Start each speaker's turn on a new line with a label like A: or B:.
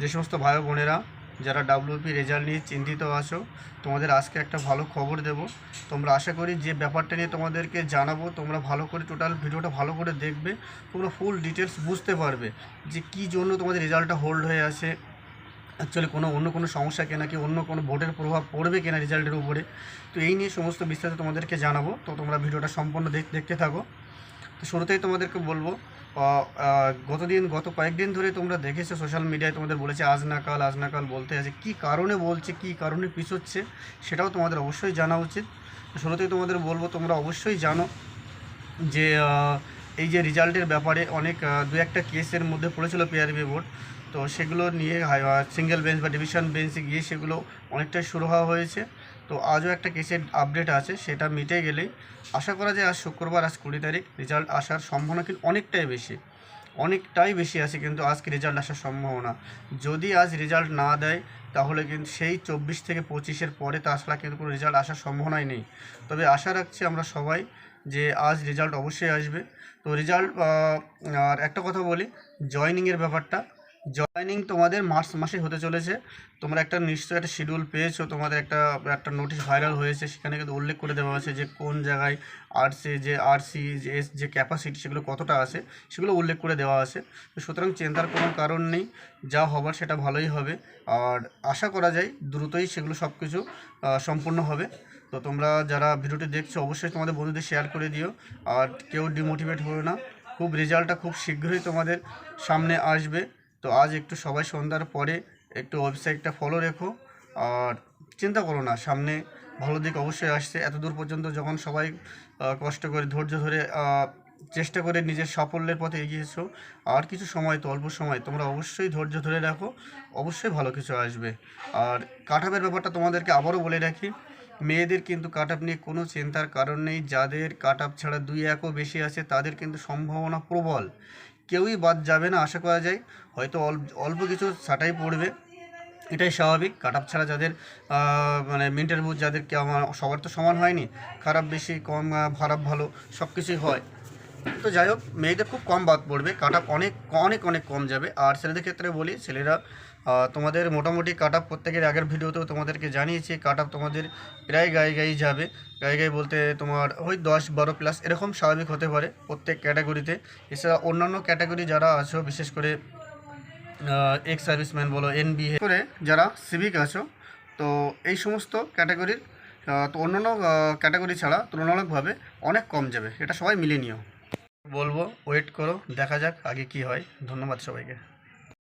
A: যে সমস্ত ভাই বোনেরা, যারা ডাব্লিউপি রেজাল্ট নিয়ে চিন্তিত আছো, তোমাদের আজকে একটা ভালো খবর দেব। তোমরা আশা করি যে ব্যাপারটা নিয়ে তোমাদেরকে জানাব, তোমরা ভালো করে টোটাল ভিডিওটা ভালো করে দেখবে, তোমরা ফুল ডিটেলস বুঝতে পারবে যে কী জন্য তোমাদের রেজাল্টটা হোল্ড হয়ে আছে। অ্যাকচুয়ালি কোনো অন্য কোনো সমস্যা কেনা কি অন্য কোনো ভোটের প্রভাব পড়বে কিনা রেজাল্টের উপরে। তো এই নিয়ে সমস্ত বিস্তারিত তোমাদেরকে জানাব। তো তোমরা ভিডিওটা সম্পূর্ণ দেখ, দেখতে থাকো। তো শুরুতেই তোমাদেরকে বলব গতদিন, গত কয়েকদিন ধরে তোমরা দেখেছ সোশ্যাল মিডিয়ায় তোমাদের বলেছে, আজ না কাল, আজ না কাল বলতে আছে। কী কারণে বলছে, কী কারণে পিছোচ্ছে, সেটাও তোমাদের অবশ্যই জানা উচিত। শুরুতেই তোমাদের বলব, তোমরা অবশ্যই জানো যে এই যে রেজাল্টের ব্যাপারে অনেক দু একটা কেসের মধ্যে পড়েছিল পিআরবি বোর্ড তো সেগুলো নিয়ে সিঙ্গেল বেঞ্চ বা ডিভিশন বেঞ্চে গিয়ে সেগুলো অনেকটাই শুরু হওয়া হয়েছে। তো আজও একটা কেসের আপডেট আছে, সেটা মিটে গেলেই আশা করা যায় আজ শুক্রবার, আজ কুড়ি তারিখ রেজাল্ট আসার সম্ভাবনা কিন্তু অনেকটাই বেশি। অনেকটাই বেশি আছে কিন্তু আজকে রেজাল্ট আসার সম্ভাবনা। যদি আজ রেজাল্ট না দেয়, তাহলে কিন্তু সেই চব্বিশ থেকে পঁচিশের পরে তাছাড়া কিন্তু কোনো রেজাল্ট আসার সম্ভাবনাই নেই। তবে আশা রাখছি আমরা সবাই যে আজ রেজাল্ট অবশ্যই আসবে। তো রেজাল্ট আর একটা কথা বলি জয়নিংয়ের ব্যাপারটা। জয়নিং তোমাদের মার্চ মাসে হতে চলেছে। তোমরা একটা নিশ্চয়ই একটা শিডিউল পেয়েছ, তোমাদের একটা একটা নোটিশ ভাইরাল হয়েছে, সেখানে কিন্তু উল্লেখ করে দেওয়া আছে যে কোন জায়গায় আরসি যে আরসি যে এস যে ক্যাপাসিটি সেগুলো কতটা আছে, সেগুলো উল্লেখ করে দেওয়া আছে। তো সুতরাং চিন্তার কোনো কারণ নেই, যা হবার সেটা ভালোই হবে। আর আশা করা যায় দ্রুতই সেগুলো সব কিছু সম্পূর্ণ হবে। তো তোমরা যারা ভিডিওটি দেখছ, অবশ্যই তোমাদের বন্ধুদের শেয়ার করে দিও। আর কেউ ডিমোটিভেট হও না। খুব রেজাল্টটা খুব শীঘ্রই তোমাদের সামনে আসবে। তো আজ একটু সবাই সন্ধ্যার পরে একটু ওয়েবসাইটটা ফলো রেখো। আর চিন্তা করো না, সামনে ভালো দিক অবশ্যই আসছে। এত দূর পর্যন্ত যখন সবাই কষ্ট করে, ধৈর্য ধরে চেষ্টা করে নিজের সাফল্যের পথে এগিয়েছো, আর কিছু সময় তো অল্প সময়, তোমরা অবশ্যই ধৈর্য ধরে রাখো, অবশ্যই ভালো কিছু আসবে। আর কাঠাপের ব্যাপারটা তোমাদেরকে আবারও বলে রাখি, মেয়েদের কিন্তু কাট নিয়ে কোনো চিন্তার কারণ নেই। যাদের কাট ছাড়া দুই একও বেশি আছে, তাদের কিন্তু সম্ভাবনা প্রবল। কেউই বাদ যাবে না, আশা করা যায়। হয়তো অল্প কিছু ছাটাই পড়বে। এটাই স্বাভাবিক। কাট ছাড়া যাদের মানে মেন্টাল যাদের আমার, সবার তো সমান হয়নি। খারাপ বেশি, কম, খারাপ ভালো, সব কিছুই হয়। তো যাই হোক, মেয়েদের খুব কম বাদ পড়বে। কাট অনেক অনেক অনেক কম যাবে। আর ছেলেদের ক্ষেত্রে বলি, ছেলেরা তোমাদের মোটামুটি কাট আপ প্রত্যেকের আগের ভিডিওতেও তোমাদেরকে জানিয়েছি কাট আপ তোমাদের প্রায় গায়ে গায়ে যাবে। গায়ে গায়ে বলতে তোমার ওই দশ বারো প্লাস এরকম স্বাভাবিক হতে পারে প্রত্যেক ক্যাটাগরিতে এছাড়া অন্যান্য ক্যাটাগরি যারা আছো, বিশেষ করে এক্স সার্ভিসম্যান বলো এনবিএ করে যারা সিভিক আছো, তো এই সমস্ত ক্যাটাগরির তো অন্যান্য ক্যাটাগরি ছাড়া তুলনামূলকভাবে অনেক কম যাবে। এটা সবাই মিলিয়ে নিও। বলব ওয়েট করো, দেখা যাক আগে কি হয়। ধন্যবাদ সবাইকে।